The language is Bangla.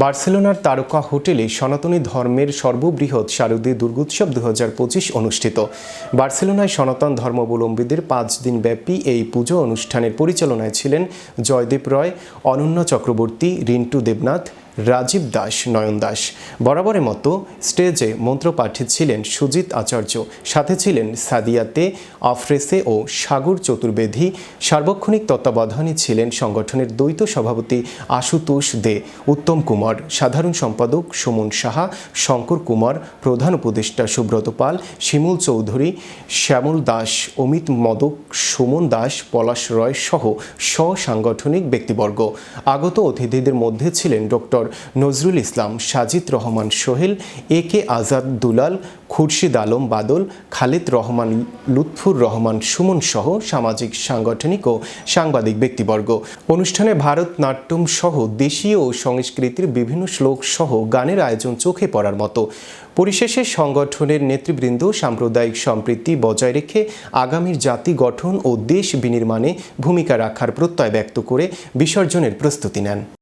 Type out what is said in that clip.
বার্সেলোনার তারকা হোটেলে সনাতনী ধর্মের সর্ববৃহৎ শারদীয় দুর্গোৎসব দু হাজার পঁচিশ অনুষ্ঠিত। বার্সেলোনায় সনাতন ধর্মাবলম্বীদের পাঁচ দিন ব্যাপী এই পুজো অনুষ্ঠানের পরিচালনায় ছিলেন জয়দেব রয়, অনন্য চক্রবর্তী, রিন্টু দেবনাথ রাজীব দাস, নয়ন দাস। বরাবরের মতো স্টেজে মন্ত্রপাঠে ছিলেন সুজিত আচার্য, সাথে ছিলেন সাদিয়াতে, আফরেসে ও সাগর চতুর্বেদী। সার্বক্ষণিক তত্ত্বাবধানে ছিলেন সংগঠনের দ্বৈত সভাপতি আশুতোষ দে, উত্তম কুমার, সাধারণ সম্পাদক সুমন সাহা, শঙ্কর কুমার, প্রধান উপদেষ্টা সুব্রত পাল, শিমুল চৌধুরী, শ্যামল দাস, অমিত মদক, সুমন দাস, পলাশ রয় সহ স্বসাংগঠনিক ব্যক্তিবর্গ। আগত অতিথিদের মধ্যে ছিলেন doctor Nazrul Islam, Sajid Rahman Sohel, A K Azad Dulal, Khurshid Alam Badal, Khalid Rahman Lutfur Rahman Suman সহ সামাজিক, সাংগঠনিক ও সাংবাদিক ব্যক্তিবর্গ। অনুষ্ঠানে ভারতনাট্যম সহ দেশীয় ও সংস্কৃতির বিভিন্ন শ্লোক সহ গানের আয়োজন চোখে পড়ার মতো। পরিশেষে সংগঠনের নেতৃবৃন্দ সাম্প্রদায়িক সম্প্রীতি বজায় রেখে আগামীর জাতি গঠন ও দেশ বিনির্মাণে ভূমিকা রাখার প্রত্যয় ব্যক্ত করে বিসর্জনের প্রস্তুতি নেন।